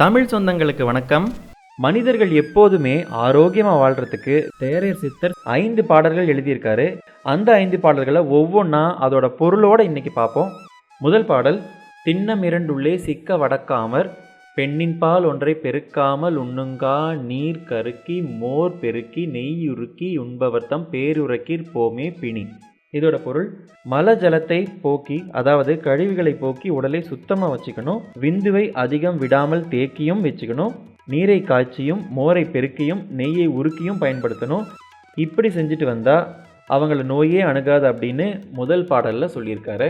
தமிழ் சொந்தங்களுக்கு வணக்கம். மனிதர்கள் எப்போதுமே ஆரோக்கியமாக வாழ்கிறதுக்கு தேரையர் சித்தர் ஐந்து பாடல்கள் எழுதியிருக்காரு. அந்த ஐந்து பாடல்களை ஒவ்வொன்றா அதோட பொருளோட இன்னைக்கு பார்ப்போம். முதல் பாடல் திண்ணம் இரண்டுள்ளே சிக்க வடக்காமற் பெண்ணின் பால் ஒன்றை பெருக்காமல் உண்ணுங்கா நீர் கருக்கி மோர் பெருக்கி நெய்யுருக்கி உண்பவர்த்தம் பேருரக்கிற் போமே பிணி. இதோட பொருள் மல ஜலத்தை போக்கி அதாவது கழிவுகளை போக்கி உடலை சுத்தமாக வச்சுக்கணும். விந்துவை அதிகம் விடாமல் தேக்கியும் வச்சுக்கணும். நீரை காய்ச்சியும் மோரை பெருக்கியும் நெய்யை உருக்கியும் பயன்படுத்தணும். இப்படி செஞ்சுட்டு வந்தால் அவங்கள நோயே அணுகாது அப்படின்னு முதல் பாடலில் சொல்லியிருக்காரு.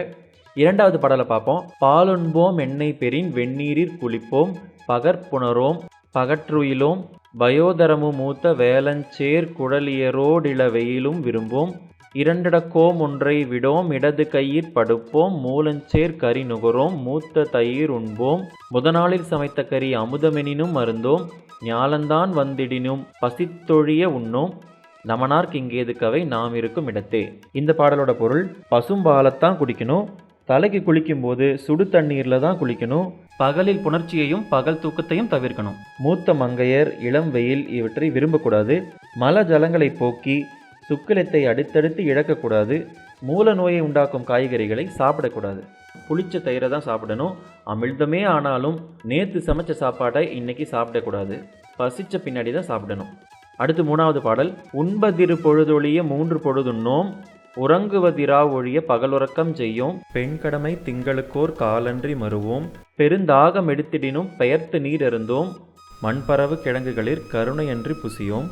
இரண்டாவது பாடலை பார்ப்போம். பாலுண்போம் எண்ணெய் பெறின் வெந்நீரிற் குளிப்போம் பகற்புணரோம் பகற்றுயிலோம் பயோதரமு மூத்த வேலஞ்சேர் குழலியரோடிள வெயிலும் விரும்போம். இரண்டடக்கோம் ஒன்றை விடோம் இடது கையிற் படுப்போம் மூலஞ்சேர் கறி நுகரோம் மூத்த தயிர் உண்போம். முதநாளில் சமைத்த கறி அமுதமெனினும் மருந்தோம் ஞாலந்தான் வந்திடினும் பசித்தொழிய உண்ணோம். நமனார்க்கு இங்கேது கவை நாம் இருக்கும் இடத்தே. இந்த பாடலோட பொருள் பசும்பாலத்தான் குடிக்கணும் தலைக்கு குளிக்கும்போது சுடு தண்ணீரில் தான் குளிக்கணும் பகலில் புணர்ச்சியையும் பகல் தூக்கத்தையும் தவிர்க்கணும். மூத்த மங்கையர் இளம் வெயில் இவற்றை விரும்பக்கூடாது மல ஜலங்களை போக்கி சுக்கிலத்தை அடுத்தடுத்து இழக்கக்கூடாது. மூல நோயை உண்டாக்கும் காய்கறிகளை சாப்பிடக்கூடாது. புளிச்ச தயிரை தான் சாப்பிடணும். அமிழ்தமே ஆனாலும் நேற்று சமைச்ச சாப்பாட்டை இன்னைக்கு சாப்பிடக்கூடாது. பசிச்ச பின்னாடி தான் சாப்பிடணும். அடுத்து மூணாவது பாடல். உண்பதிரு பொழுதொழிய மூன்று பொழுதுண்ணோம். உறங்குவதிரா ஒழிய பகலுறக்கம் செய்யோம். பெண் கடமை திங்களுக்கோர் காலன்றி மறுவோம். பெருந்தாகம் எடுத்திடினும் பெயர்த்து நீர் அருந்தோம். மண்பரவு கிழங்குகளில் கருணையன்றி புசியோம்.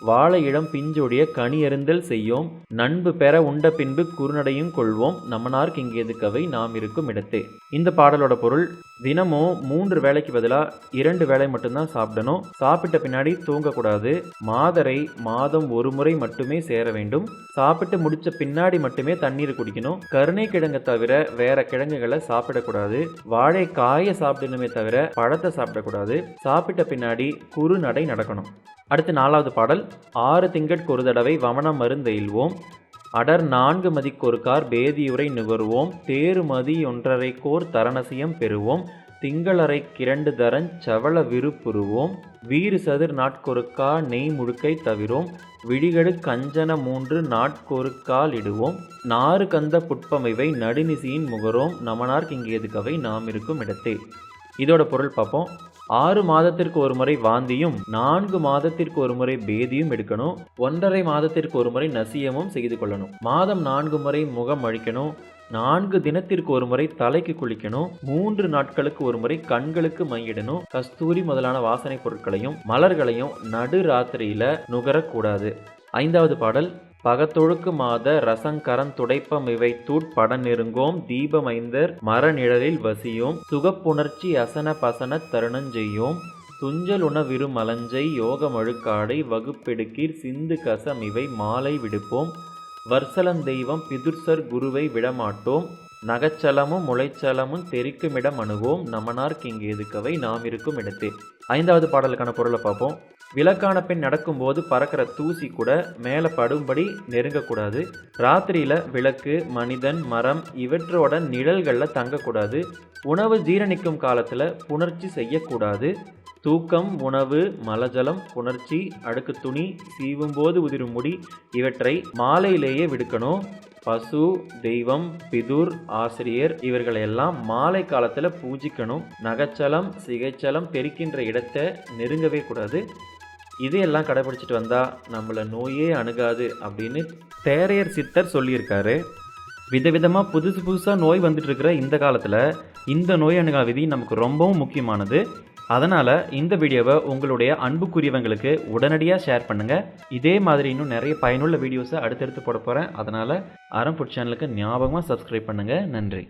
வாழை இளம் பிஞ்சொடிய கனியருந்தல் செய்யோம் நண்பு பெற உண்ட பின்பு குறுநடையும் கொள்வோம் நம்மனார்க்கு இங்கேது கவை நாம் இருக்கும் இடத்தே. இந்த பாடலோட பொருள் தினமும் மூன்று வேளைக்கு பதிலாக இரண்டு வேலை மட்டும்தான் சாப்பிடணும். சாப்பிட்ட பின்னாடி தூங்கக்கூடாது. மாதரை மாதம் ஒரு முறை மட்டுமே சேர வேண்டும். சாப்பிட்டு முடிச்ச பின்னாடி மட்டுமே தண்ணீர் குடிக்கணும். கருணை கிழங்கை தவிர வேற கிழங்குகளை சாப்பிடக்கூடாது. வாழை காய சாப்பிடணுமே தவிர பழத்தை சாப்பிடக்கூடாது. சாப்பிட்ட பின்னாடி குறுநடை நடக்கணும். அடுத்து நாலாவது பாடல் ஆறு திங்கட்கு ஒரு தடவை வமனம் மருந்தெயில்வோம் அடர் நான்கு மதிக்கொருக்கார் பேதியுரை நுகர்வோம். தேறு மதி ஒன்றரை கோர் தரணசியம் பெறுவோம். திங்களரை கிரண்டு தரன் சவள விருப்புருவோம் வீறு சதுர் நாட்கொருக்கா நெய் முழுக்கை தவிரோம். விழிகடு கஞ்சன மூன்று நாட்கொருக்கால் இடுவோம் நாறு கந்த புட்பமைவை நடுநிசியின் முகரோம். நமனார்க்கு இங்கே கவை நாம் இருக்கும் இடத்தே. இதோட பொருள் பார்ப்போம் ஆறு மாதத்திற்கு ஒரு முறை வாந்தியும் நான்கு மாதத்திற்கு ஒரு முறை பேதியும் எடுக்கணும் ஒன்றரை மாதத்திற்கு ஒரு முறை நசியமும் செய்து கொள்ளணும். மாதம் நான்கு முறை முகம் அழிக்கணும் நான்கு தினத்திற்கு ஒரு முறை தலைக்கு குளிக்கணும் மூன்று நாட்களுக்கு ஒரு முறை கண்களுக்கு மையிடணும். கஸ்தூரி முதலான வாசனை பொருட்களையும் மலர்களையும் நடு ராத்திரியில நுகரக்கூடாது. ஐந்தாவது பாடல் பகத்தொழுக்கு மாத ரசங்கரன் துடைப்பம் இவை தூட் பட நெருங்கோம் தீபமைந்தர் மரநிழலில் வசியோம் சுகப்புணர்ச்சி அசன பசன தருணஞ்செய்யோம் துஞ்சல் உணவிரு மலஞ்சை யோகமழுக்காடை வகுப்பெடுக்கீர் சிந்து கசம் இவை மாலை விடுப்போம் வர்சலந்தெய்வம் பிதுர்சர் குருவை விடமாட்டோம் நகச்சலமும் முளைச்சலமும் தெரிக்குமிடம் அணுவோம் நமனார்க்கு இங்கே எதுக்கவை நாம் இருக்கும் இடத்தே. ஐந்தாவது பாடலுக்கான பொருளை பார்ப்போம். விளக்கான பெண் நடக்கும்போது பறக்கிற தூசி கூட மேலே படும்படி நெருங்கக்கூடாது. ராத்திரியில் விளக்கு மனிதன் மரம் இவற்றோட நிழல்களில் தங்கக்கூடாது. உணவு ஜீரணிக்கும் காலத்தில் புணர்ச்சி செய்யக்கூடாது. தூக்கம் உணவு மலஜலம் புணர்ச்சி அடுக்கு துணி சீவும்போது உதிரும் முடி இவற்றை மாலையிலேயே விடுக்கணும். பசு தெய்வம் பிதுர் ஆசிரியர் இவர்களையெல்லாம் மாலை காலத்தில் பூஜிக்கணும். நகைச்சலம் சிகைச்சலம் பெருக்கின்ற இடத்தை நெருங்கவே கூடாது. இதையெல்லாம் கடைபிடிச்சிட்டு வந்தால் நம்மளை நோயே அணுகாது அப்படின்னு தேரையர் சித்தர் சொல்லியிருக்காரு. விதவிதமாக புதுசு புதுசாக நோய் வந்துட்டு இருக்கிற இந்த காலத்தில் இந்த நோய் அணுகா விதி நமக்கு ரொம்பவும் முக்கியமானது. அதனால் இந்த வீடியோவை உங்களுடைய அன்புக்குரியவங்களுக்கு உடனடியாக ஷேர் பண்ணுங்கள் இதே மாதிரி இன்னும் நிறைய பயனுள்ள வீடியோஸை அடுத்தடுத்து போட போகிறேன் அதனால் அறம் ஃபுட் சேனலுக்கு ஞாபகமாக சப்ஸ்கிரைப் பண்ணுங்கள் நன்றி.